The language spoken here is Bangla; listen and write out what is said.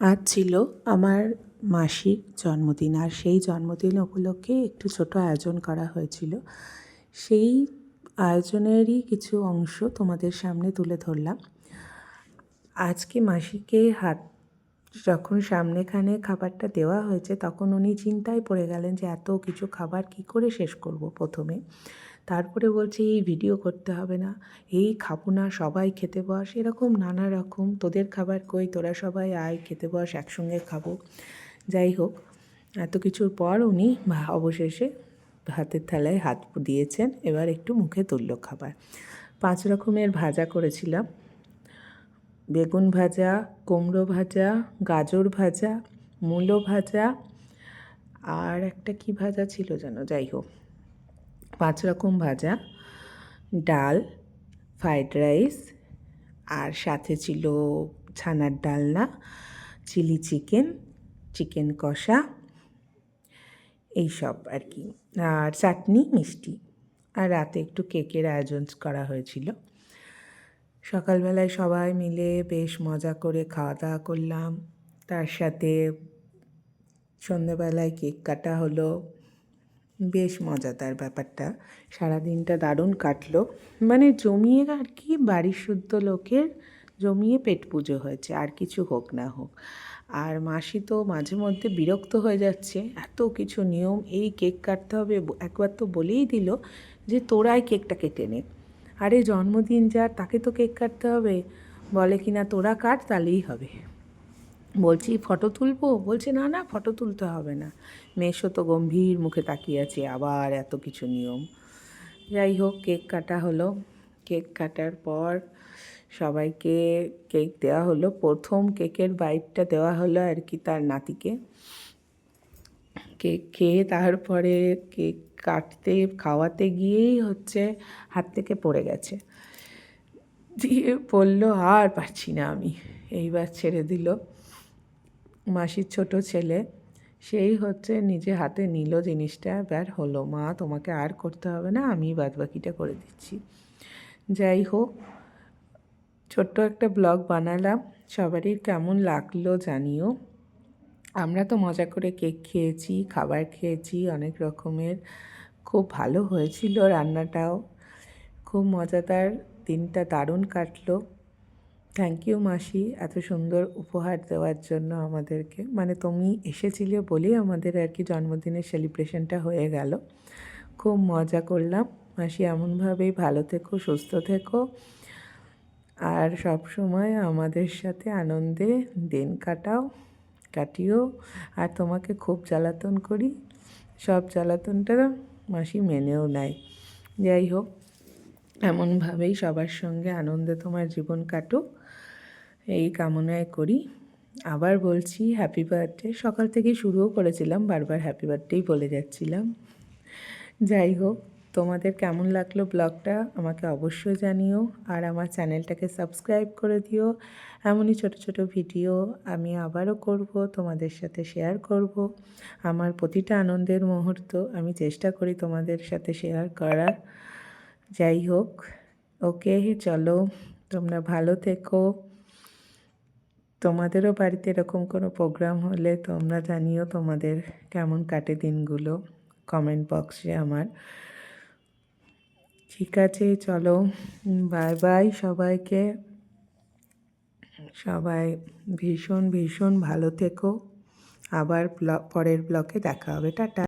আজ ছিল আমার মাসির জন্মদিন। আর সেই জন্মদিন উপলক্ষে একটু ছোটো আয়োজন করা হয়েছিল। সেই আয়োজনেরই কিছু অংশ তোমাদের সামনে তুলে ধরলাম। আজকে মাসিকে হাত, যখন সামনেখানে খাবারটা দেওয়া হয়েছে, তখন উনি চিন্তায় পড়ে গেলেন যে এত কিছু খাবার কি করে শেষ করব প্রথমে। তারপরে বলছে, এই ভিডিও করতে হবে না। এই খাব না, সবাই খেতে বস। এরকম নানা রকম, তোদের খাবার কই? তোরা সবাই আয়, খেতে বস, একসঙ্গে খাব। যাই হোক, এত কিছুর পর উনি অবশেষে হাতের থালায় হাত দিয়েছেন। এবার একটু মুখে তুলল খাবার। পাঁচ রকমের ভাজা করেছিলাম। বেগুন ভাজা, কুমড়ো ভাজা, গাজর ভাজা, মূলো ভাজা, আর একটা কি ভাজা ছিল যেন? যাই হোক। পাঁচ রকম ভাজা, ডাল, ফ্রাইড রাইস, আর সাথে ছিল ছানার ডালনা, চিলি চিকেন চিকেন কষা, এইসব আর কি। আর চাটনি মিষ্টি। আর রাতে একটু কেকের আয়োজন করা হয়েছিল। সকালবেলায় সবাই মিলে বেশ মজা করে খাওয়া দাওয়া করলাম। তার সাথে সন্ধেবেলায় কেক কাটা হলো। বেশ মজাদার ব্যাপারটা। সারাদিনটা দারুণ কাটলো। মানে জমিয়ে আর কি বাড়ির শুদ্ধ লোকের জমিয়ে পেট পুজো হয়েছে, আর কিছু হোক না হোক। আর মাসি তো মাঝে মধ্যে বিরক্ত হয়ে যাচ্ছে, এত কিছু নিয়ম, এই কেক কাটতে হবে একবার তো বলেই দিল যে তোরাই কেকটা কেটে নে। আরে জন্মদিন যার, তাকে তো কেক কাটতে হবে। বলে কি না তোরা কাট, তাহলেই হবে। বলছি, ফটো তুলবো? বলছে, না না, ফটো তুলতে হবে না। মেশো তো গম্ভীর মুখে তাকিয়ে আছে, আবার এত কিছু নিয়ম। যাই হোক, কেক কাটা হলো। কেক কাটার পর সবাইকে কেক দেওয়া হলো। প্রথম কেকের বাইটটা দেওয়া হলো আর কি তার নাতিকে। কেক খেয়ে তারপরে কেক কাটতে, খাওয়াতে গিয়েই হচ্ছে হাত থেকে পড়ে গেছে। দিয়ে বলল, আর পারছি না আমি। এইবার ছেড়ে দিল। মাসির ছোট ছেলে, সেই হচ্ছে নিজে হাতে নিল জিনিসটা, এবার হলো, মা, তোমাকে আর করতে হবে না, আমি বাদবাকিটা করে দিচ্ছি। যাই হোক, ছোট্ট একটা ব্লগ বানালাম, সবারই কেমন লাগল জানিও। আমরা তো মজা করে কেক খেয়েছি, খাবার খেয়েছি, অনেক রকমের। খুব ভালো হয়েছিল রান্নাটাও। খুব মজাদার দিনটা, দারুণ কাটলো। থ্যাংক ইউ মাসি, এত সুন্দর উপহার দেওয়ার জন্য আমাদেরকে। মানে তুমি এসেছিলে বলেই আমাদের আর কি জন্মদিনের সেলিব্রেশনটা হয়ে গেল। খুব মজা করলাম। মাসি, এমনভাবেই ভালো থেকো, সুস্থ থেকো। আর সব সময় আমাদের সাথে আনন্দে দিন কাটাও, কাটিও। আর তোমাকে খুব জ্বালাতন করি। সব জ্বালাতনটা মাসি মেনেও নেয়। যাই হোক এমনভাবেই সবার সঙ্গে আনন্দে তোমার জীবন কাটুক। এই কামনায় করি। আবার বলছি হ্যাপি বার্থডে সকাল থেকে শুরুও করেছিলাম, বারবার হ্যাপি বার্থডেই বলে যাচ্ছিলাম। যাই হোক, তোমাদের কেমন লাগল ব্লগটা আমাকে অবশ্যই জানিও। আর আমার চ্যানেলটাকে সাবস্ক্রাইব করে দিও। এমনই ছোট ছোট ভিডিও আমি আবারও করব, তোমাদের সাথে শেয়ার করব। আমার প্রতিটা আনন্দের মুহূর্ত আমি চেষ্টা করি তোমাদের সাথে শেয়ার করার। যাই হোক, ওকে চলো, তোমরা ভালো থেকো। তোমাদেরও বাড়িতে এরকম কোনো প্রোগ্রাম হলে তোমরা জানিও তোমাদের কেমন কাটে দিনগুলো কমেন্ট বক্সে আমার। ঠিক আছে, চলো বাই বাই সবাইকে। সবাই ভীষণ ভীষণ ভালো থেকো। আবার পরের ব্লকে দেখা হবে, টাটা।